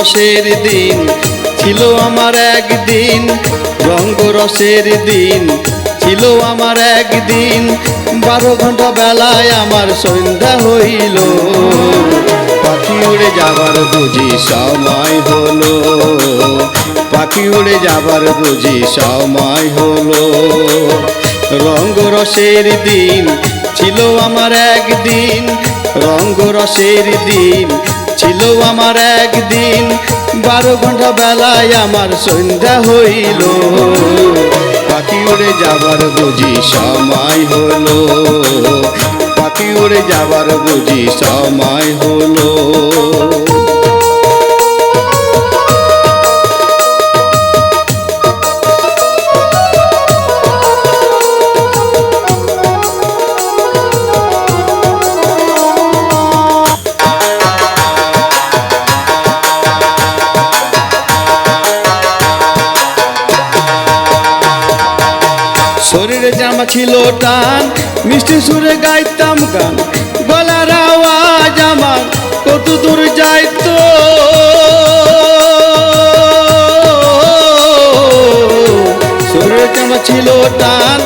রসের দিন ছিল আমার একদিন, রঙ্গ রসের দিন ছিল আমার একদিন। বারো ঘণ্টা বেলায় আমার সন্ধ্যা হইল, পাখি উড়ে যাবার বুঝি সময় হলো। পাখি উড়ে যাবার বুঝি সময় হলো। রঙ্গ রসের দিন ছিল আমার একদিন, রঙ্গ রসের দিন ছিল আমার একদিন, বারো ঘণ্টা বেলায় আমার সন্ধ্যা হইল। পাখি উড়ে যাবার বুঝি সময় হলো। পাখি উড়ে যাবার বুঝি সময় হলো। জামা ছিল টান। মিষ্টি সুরে গাইতাম গান, গলার আওয়াজ আমার, কত দূর যাইতো। শরীরে জামা ছিল টান,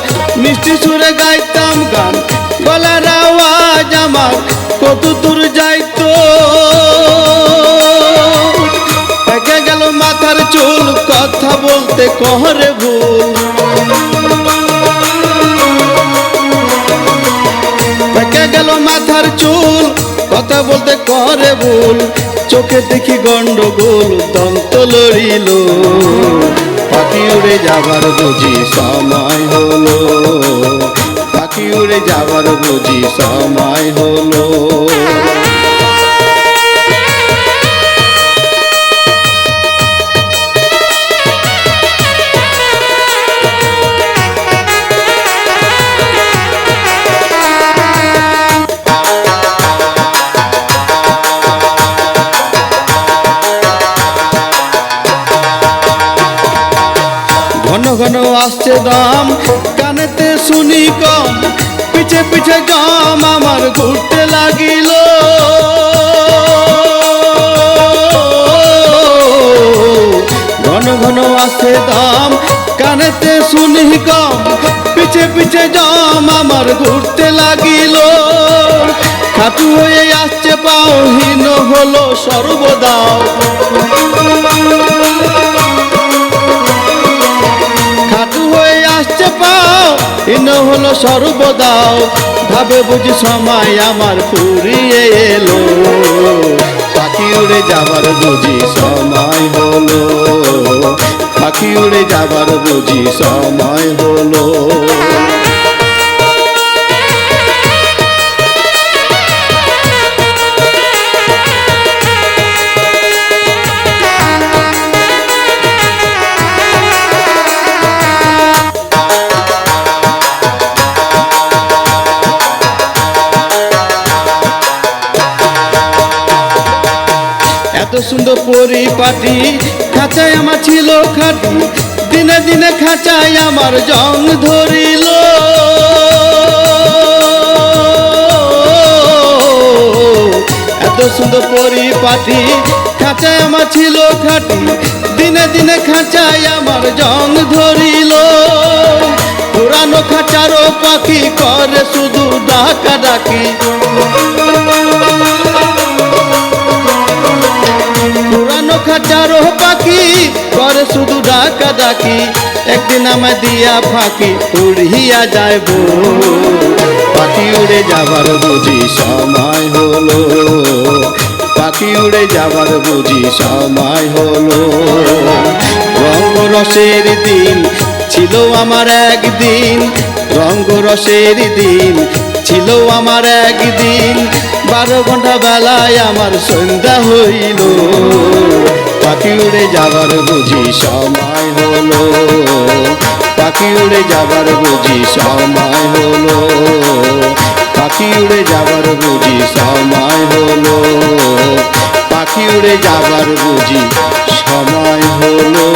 মিষ্টি সুরে গাইতাম গান, গলার আওয়াজ আমার, কত দূর যাইতো। মাথার চুল, কথা বলতে কহরে ভুল। ভুল চোখে দেখি গন্ডগোল, দন্ত লড়িল। পাখি উড়ে যাবার বুঝি সময় হলো। পাখি উড়ে যাবার বুঝি সময় হলো। আসছে দাম কানেতে শুনি কম পিছে পিছে জম আমার ঘুরতে লাগিল। ঘন ঘন আসছে দাম, কানেতে শুনি কম পিছে পিছে জম আমার ঘুরতে লাগিল। খাটু হয়ে আসছে পাও হীন হলো সর্বদাও হলো সর্বদাও, ভাবে বুঝি সময় আমার ফুরিয়ে এলো। পাখি উড়ে যাবার বুঝি সময় হলো। পাখি উড়ে যাবার বুঝি সময় হলো। এত সুন্দর পরিপাটি, খাঁচায় আমার ছিল খাটি, দিনে দিনে খাঁচায় আমার জং ধরিল। এত সুন্দর পরিপাটি, খাঁচায় আমার ছিল খাটি, দিনে দিনে খাঁচায় আমার জং ধরিল। পুরানো খাঁচারও পাখি করে, শুধু ডাকা ডাকি শুধু ডাকা ডাকি, একদিন আমায় দিয়া ফাঁকি উড়িয়া যাইব। পাখি উড়ে যাবার বুঝি সময় হলো পাখি উড়ে যাবার বুঝি সময় হলো। রঙ্গ রসের দিন ছিল আমার একদিন রঙ্গ রসের দিন ছিল আমার একদিন বারো ঘণ্টা বেলায় আমার সন্ধ্যা হইল। পাখি উড়ে যাবার বুঝি সময় হলো। পাখি উড়ে যাবার বুঝি সময় হলো। পাখি উড়ে যাবার বুঝি সময় হলো। পাখি উড়ে যাবার বুঝি সময় হলো।